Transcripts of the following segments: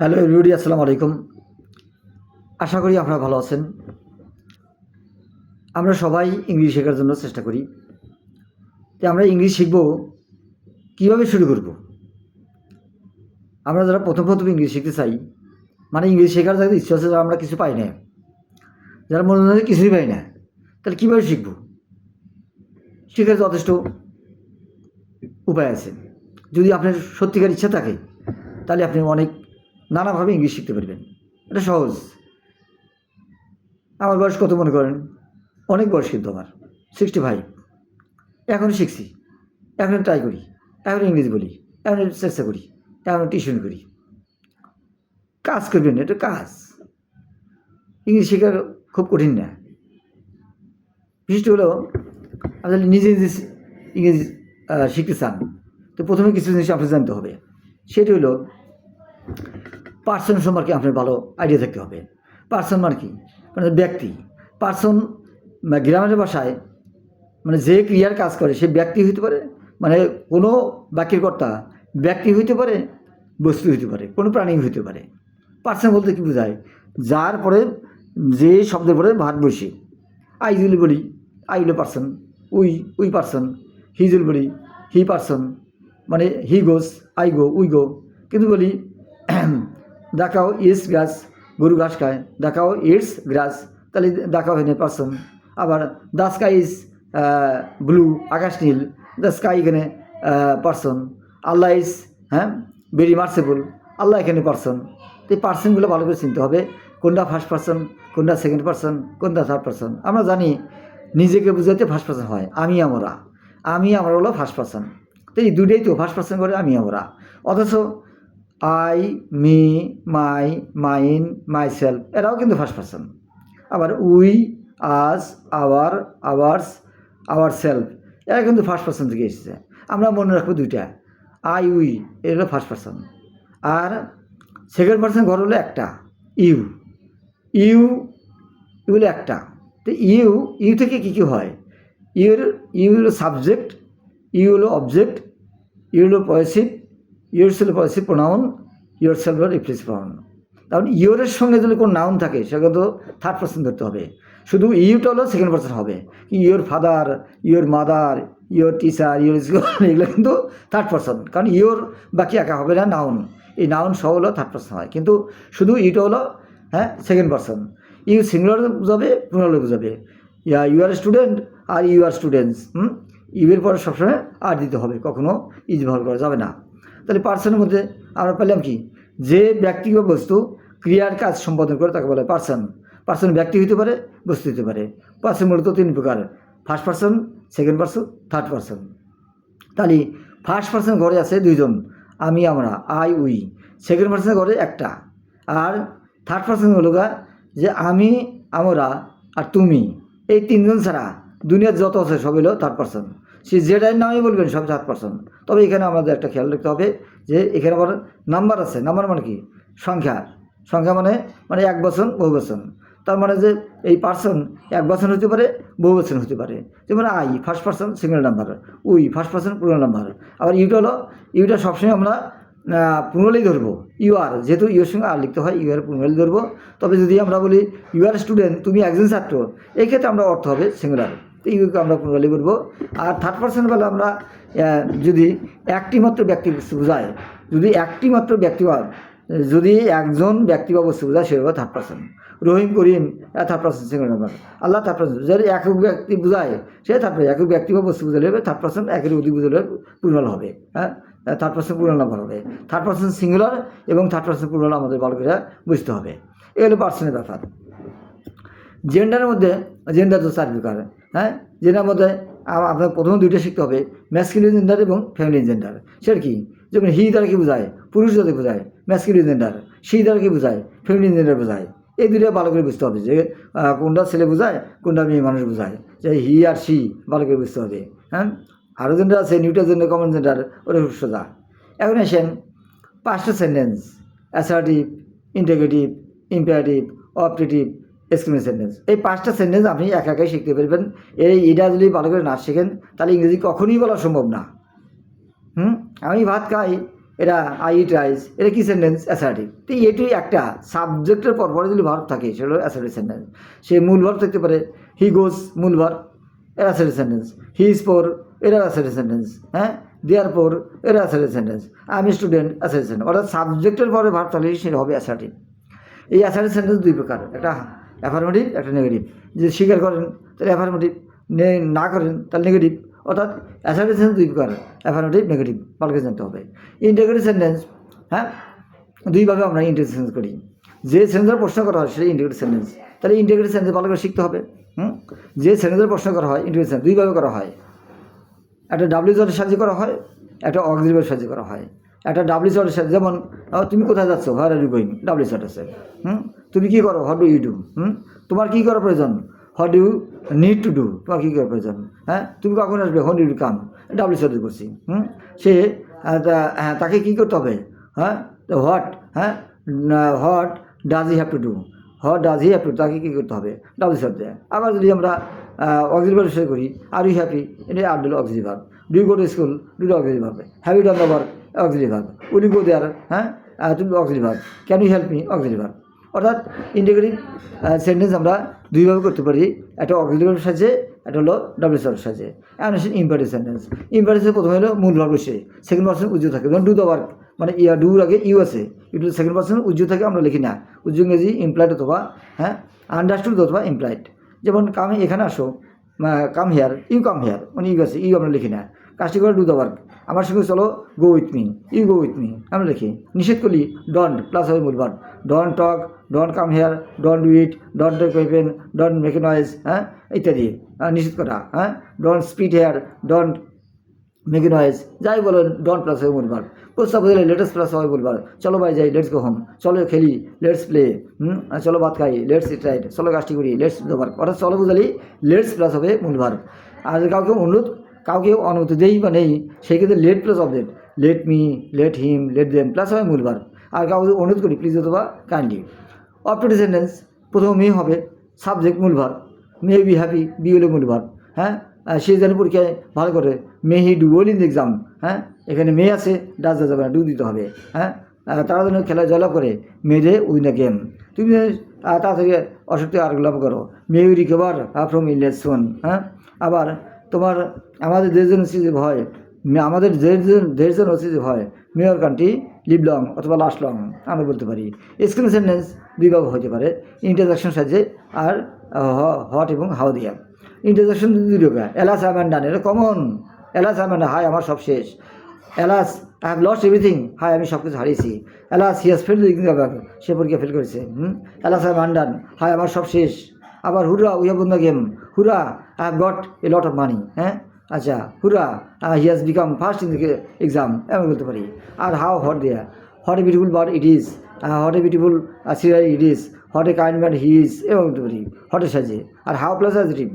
Hello everybody আসসালামু আলাইকুম। আশা করি আপনারা ভালো আছেন। আমরা সবাই ইংলিশ শেখার জন্য চেষ্টা করি। তো আমরা ইংলিশ শিখব কীভাবে শুরু করব? আমরা যারা প্রথম প্রথম ইংলিশ শিখতে চাই মানে ইংলিশ শেখার যাদের ইচ্ছা আছে যারা আমরা কিছু পাই না। যারা মনে হয় কিছুই পাই না, তাহলে কীভাবে শিখব? শেখার যথেষ্ট উপায় আছে। যদি আপনার সত্যিকার ইচ্ছা থাকে, তাহলে আপনি অনেক নানাভাবে ইংলিশ শিখতে পারবেন। এটা সহজ। আমার বয়স কত মনে করেন? অনেক বয়স কিন্তু আমার। সিক্সটি ফাইভ এখনও শিখছি। এখন ট্রাই করি। এখন ইংলিশ বলি। এখন চেষ্টা করি। এখন টিউশন করি। কাজ করবেন এটা কাজ। ইংলিশ শেখা খুব কঠিন না। বিশিষ্ট হলো আপনি নিজে নিজে ইংরেজি শিখতে চান, তো প্রথমে কিছু জিনিস আপনার জানতে হবে। সেটি হলো পার্সন সম্পর্কে আপনার ভালো আইডিয়া থাকতে হবে। পার্সন মানে কি? মানে ব্যক্তি। পার্সন গ্রামের ভাষায় মানে যে ক্রিয়ার কাজ করে, সে ব্যক্তি হইতে পারে মানে কোনো বাক্যের কর্তা ব্যক্তি হইতে পারে, বস্তু হইতে পারে, কোনো প্রাণী হইতে পারে। পার্সন বলতে কি বোঝায়? যার পরে যে শব্দের পরে ভাত বসে। আই যদি বলি আই হলো person we we person he যদি বলি হি পার্সন মানে he goes I go we go কিন্তু বলি দেখাও ইস গ্রাস, গরু ঘাস খায়। দেখাও ইটস গ্রাস, তাহলে দেখাও হেনে পার্সন। আবার দ্য স্কাই ইজ ব্লু, আকাশ নীল দ্য স্কাই এখানে পার্সন। আল্লাহ ইজ হ্যাঁ ভেরি মার্সেবল আল্লাহ এখানে পার্সন। তো এই পার্সনগুলো ভালো করে চিনতে হবে, কোনটা ফার্স্ট পার্সন, কোনটা সেকেন্ড পার্সন, কোনটা থার্ড পার্সন। আমরা জানি, নিজেকে বুঝাতে ফার্স্ট পার্সন হয়, আমি আমরা। আমি আমরা হলো ফার্স্ট পার্সন। তো এই দুটোই তো ফার্স্ট পার্সন করে, আমি আমরা। অথচ I me my mine myself এরাও কিন্তু ফার্স্ট পার্সন আবার we us our ours ourself এরা কিন্তু ফার্স্ট পার্সন থেকে এসেছে। আমরা মনে রাখব দুইটা। আই উই এটা হলো ফার্স্ট পার্সন আর সেকেন্ড পার্সন ঘর হলো একটা। ইউ ইউ ইউ হলো একটা। তো ইউ ইউ থেকে কী কী হয়? ইউর ইউ হলো সাবজেক্ট ইউ হলো অবজেক্ট ইউ হলো possessive sell possessive pronoun yourself replace pronoun তাহলে ইউরের সঙ্গে যদি কোনো নাউন থাকে সেটা তো থার্ড পার্সন ধরতে হবে। শুধু ইউটা হলো সেকেন্ড পার্সন হবে। Your father your mother your teacher your school এগুলো কিন্তু থার্ড পার্সন কারণ ইউর বাকি একা হবে না নাউন এই নাউন সহ হলো থার্ড পার্সন হয়। কিন্তু শুধু ইউটা হলো হ্যাঁ সেকেন্ড পার্সন ইউ সিঙ্গুলার বোঝাবে প্লুরাল বোঝাবে। Yeah you are student R you are students hmm? ইউয়ের পরে সবসময় আর দিতে হবে। কখনো ইজ ব্যবহার করা যাবে না। তাহলে পার্সনের মধ্যে আমরা পেলাম কি? যে ব্যক্তি বা বস্তু ক্রিয়ার কাজ সম্পাদন করে তাকে বলে পার্সন পার্সন ব্যক্তি হতে পারে, বস্তু হতে পারে। পার্সন মূলত তিন প্রকার। First person second person third person তাহলে ফার্স্ট পার্সন ঘরে আছে দুইজন। আমি, আমরা আই উই সেকেন্ড পার্সন ঘরে একটা। আর থার্ড পার্সন হলো যে আমি, আমরা আর তুমি। এই তিনজন ছাড়া দুনিয়ার যত আছে সব হলো থার্ড পার্সন সে যেটাই নামই বলবেন, সব সাত পার্সন। তবে এখানে আমাদের একটা খেয়াল রাখতে হবে যে এখানে আবার নাম্বার আছে। নাম্বার মানে কি? সংখ্যা। সংখ্যা মানে মানে এক বছর বহু বছর তার মানে যে এই পার্সন এক বছর হতে পারে, বহু বছর হতে পারে। যেমন I first person single number we first person পুরো নাম্বার আবার ইউটা হলো, ইউটা সবসময় আমরা পুনরালি ধরবো। ইউ আর, যেহেতু ইউর সঙ্গে আর লিখতে হয়, ইউ আর পুনরালি ধরবো। তবে যদি আমরা বলি, ইউ আর স্টুডেন্ট, তুমি একজন ছাত্র। এই ক্ষেত্রে আমরা অর্থ হবে সিঙ্গুলার ইউকে আমরা পুনরালি করব। আর থার্ড পার্সন বলে আমরা যদি একটি মাত্র ব্যক্তি বোঝায়, যদি একটি মাত্র ব্যক্তি যদি একজন ব্যক্তি বা বস্তু বোঝায় সেভাবে third person Rahim, Karim third person single number Allah third person যদি একক ব্যক্তি বোঝায়, সে থার্ড পার্সন একক ব্যক্তি বা বস্তু বোঝালে হবে থার্ড পার্সন একের অধিক বোঝালে পুনরাল হবে হ্যাঁ? থার্ড পার্সন পুনরাল নাম্বার হবে। থার্ড পার্সন সিঙ্গুলার এবং থার্ড পার্সন পুনরাল আমাদের ভালো করে বুঝতে হবে। এ হলো পার্সনের ব্যাপার। জেন্ডারের মধ্যে জেন্ডার তো চার প্রকার। হ্যাঁ? জেন্ডার মধ্যে আপনার প্রথম দুইটা শিখতে হবে ম্যাসকিউলিন জেন্ডার এবং ফ্যামিলি জেন্ডার সেটা কি? যেমন হি দ্বারা কি বোঝায়? পুরুষ যাদের বোঝায় ম্যাসকিউলিন জেন্ডার সি দ্বারা কি বোঝায়? ফ্যামিলি জেন্ডার বোঝায়। এই দুইটা ভালো করে বুঝতে হবে যে কোনটা ছেলে বোঝায়, কোনটা মেয়ে মানুষ বোঝায়। যে হি আর সি ভালো করে বুঝতে হবে হ্যাঁ? আরও জেন্ডার আছে নিউটার জেন্ডার কমন জেন্ডার ওটা খুব সোজা। এখন আসেন, পাঁচটা sentence assertive interrogative imperative optative exclamatory sentence এই পাঁচটা সেন্টেন্স আপনি একা একাই শিখতে পারবেন। এই এটা যদি ভালো করে না শেখেন, তাহলে ইংরেজি কখনোই বলা সম্ভব না। হুম? আমি ভাত খাই এরা আই ইট রাইস এটা কি সেন্টেন্স অ্যাসার্টিভ তো এটি একটা সাবজেক্টের পর পরে যদি ভার্ব থাকে, সেটা হলো অ্যাসার্টিভ সেন্টেন্স সে মূল ভার্ব থাকতে পারে হি গোস মূল verb assertive sentence he is poor এরা অ্যাসার্টিভ সেন্টেন্স হ্যাঁ? দেয়ার পোর এরা অ্যাসার্টিভ সেন্টেন্স আমি স্টুডেন্ট অ্যাসার্টিভ সেন্টেন্স অর্থাৎ সাবজেক্টের পরে ভার্ব থাকলে সেটা হবে অ্যাসার্টিভ এই অ্যাসার্টিভ সেন্টেন্স দুই প্রকার। একটা অ্যাফার্মেটিভ একটা নেগেটিভ যদি স্বীকার করেন, তাহলে অ্যাফার্মেটিভ না করেন, তাহলে নেগেটিভ অর্থাৎ অ্যাসার্টিভ সেন্টেন্স দুই প্রকার অ্যাফার্মেটিভ নেগেটিভ ভালোকে জানতে হবে। ইন্টিগ্রেটিভ সেন্টেন্স হ্যাঁ? দুইভাবে আমরা ইন্টিগ্রেটিভ সেন্টেন্স করি। যে সেন্টেন্সের প্রশ্ন করা হয়, সেটা ইন্টিগ্রেটিভ সেন্টেন্স তাহলে ইন্টিগ্রেটিভ সেন্টেন্স ভালো করে শিখতে হবে। হুম? যে সেন্টেন্সের প্রশ্ন করা হয় ইন্টিগ্রেটিভ সেন্টেন্স দুইভাবে করা হয়। একটা ডাব্লিউ জলের সাহায্যে করা হয়, একটা অক্সিলিভারের সাহায্যে করা হয়। একটা ডাব্লিউ জলের সাথে যেমন তুমি কোথায় যাচ্ছ? Where are you going W আছে হুম? তুমি কী করো? What do you do hmm? তোমার কী করা প্রয়োজন? What do need to do তোমার কী করা প্রয়োজন? হ্যাঁ? তুমি কখন আসবে? হোয়াট ডু কাম ডাব্লিউ শটে করছি হুম? সে হ্যাঁ তাকে কী করতে হবে? হ্যাঁ? হোয়াট হ্যাঁ? What does he have to do what does he have to তাকে কী করতে হবে? ডাব্লিউ দেয়। আবার যদি আমরা অক্সিলিভার বিষয় করি আর ইউ হ্যাপি এটা আর ডুল auxiliary do go to school do auxiliary have you done the work auxiliary will you go there হ্যাঁ? তুমি auxiliary can you help me auxiliary অর্থাৎ ইন্টিগ্রেটিভ সেন্টেন্স আমরা দুইভাবে করতে পারি। একটা অক্সিলিভারের সাহায্যে একটা হলো ডাব্লিউ সারের সাহায্যে এখন আসেন ইম্পারেটিভ সেন্টেন্স ইম্পারেটিভ প্রথমে হলো মূল ভাব সেকেন্ড পার্সন উজ্জ্বল থাকে। যেমন ডু দ্য ওয়ার্ক মানে ইয়া ডুর আগে ইউ আছে। ইউ সেকেন্ড পার্সন উজ্জ্বল থাকে আমরা লিখি না। উজ্জ্বল ইংরেজি ইমপ্লয়েড অথবা হ্যাঁ আন্ডারস্টুড অথবা ইমপ্লয়েড যেমন কাম এখানে আসো come here you come here মানে ইউ আছে ইউ আমরা লিখি না। কাজটি করে? ডু দ্য ওয়ার্ক আমার সঙ্গে চলো go with me you go with me আমরা লিখি। নিষেধ করলি ডন্ট প্লাস হবে মূলবার don't talk don't come here don't do it don't take weapon don't make noise হ্যাঁ ইত্যাদি নিষেধ করা হ্যাঁ? Don't spit here don't make noise যাই বলো ডন্ট প্লাস হবে মূলবার প্রস্তাব দিলে লেটেস্ট প্লাস হবে বলবার চলো ভাই যাই লেটস গো হোম চলো খেলি লেটস প্লে হুম? চলো ভাত খাই লেটস ইট রাইট চলো কাজটি করি লেটস ওয়ার্ক অর্থাৎ চলো বুঝালি লেটস প্লাস হবে মূলবার আর কাউকে অনুরোধ, কাউকে অনুমতি দেই বা নেই, সেই ক্ষেত্রে let plus object let me let him let them plus হবে মূলবার আর কাউকে অনুরোধ করি প্লিজ অথবা কাইন্ডলি অপ টু সেন্টেন্স প্রথম মে হবে সাবজেক্ট মূলভার। মে বি হ্যাপি বি হলে মূলভার। হ্যাঁ? সে যেন পরীক্ষায় ভালো করে may he do well in exam হ্যাঁ? এখানে মে আছে ডাস দেওয়া যাবে না ডু দিতে হবে। হ্যাঁ? তারা যেন খেলায় জয়লাভ করে may they win the game তুমি আহ, তাড়াতাড়ি অসুখতে আর লাভ করো। May you recover from illness soon হ্যাঁ? আবার তোমার আমাদের দেশজন ভয় মে- আমাদের দেশজন দেশজন হচ্ছে যে ভয় মেয়র কান্ট্রি লিভ লং অথবা লাস্ট লং আমরা বলতে পারি। স্ক্রিন সেন্টেন্স দুইভাবে হতে পারে। ইন্টারজাকশন সাহায্যে আর হট এবং হাও দিয়া। ইন্টারজাকশন দুই রকম। এলাস অ্যামান্ডান এটা কমন এলাস অ্যামান্ডা হাই আমার সব শেষ। Alas I have lost everything high আমি সব কিছু হারিয়েছি এলাস হি হ্যাজ ফেল সে পরীক্ষা ফেল করেছে। হুম? এলাস আই মান্ডান হাই আমার সব শেষ। আবার hurrah we have the game hurrah I have got a lot of money হ্যাঁ? আচ্ছা hurrah he has become first in the exam আমি বলতে পারি। আর হাউ হট দেয়া। What a beautiful bird it is what a beautiful scenery it is what a kind man he is এবং পারি। হটের সাজে। আর হাউ প্লাস অ্যাজরিভ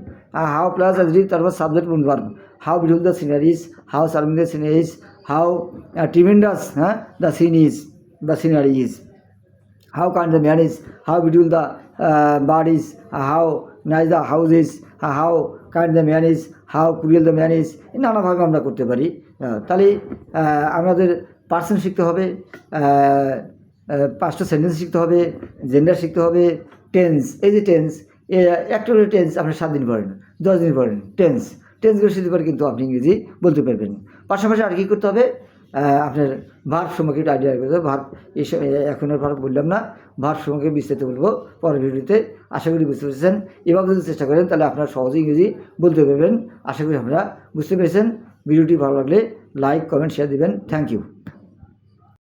হাউ প্লাস অ্যাজরিভ তারপর subject moon verb how beautiful the sceneries how serving the sceneries how tremendous হ্যাঁ the scene is the scenery is how kind the man is, how beautiful the uh, bird is, uh, the nice the how kind the how kind the man the is এই নানাভাবে আমরা করতে পারি। তাহলে আমাদের person শিখতে হবে পাঁচটা সেন্টেন্স শিখতে হবে জেন্ডার শিখতে হবে টেন্স এই যে টেন্স একটা করে টেন্স আপনি সাত দিন পড়েন, দশ দিন পড়েন টেন্স টেন্সগুলো শিখতে পারে কিন্তু আপনি ইংরেজি বলতে পারবেন পাশাপাশি আর কী করতে হবে? আপনার ভার্ব সম্পর্কে একটু আইডিয়া করতে হবে। ভার্ব এই সব- এখন আর ভার্ব বললাম না ভার্ব সম্পর্কে বিস্তারিত বলব পরের ভিডিওতে। আশা করি বুঝতে পেরেছেন। এভাবে যদি চেষ্টা করেন, তাহলে আপনারা সহজে ইংরেজি বলতে পারবেন। আশা করি আপনারা বুঝতে পেরেছেন। ভিডিওটি ভালো লাগলে লাইক কমেন্ট শেয়ার দিবেন। Thank you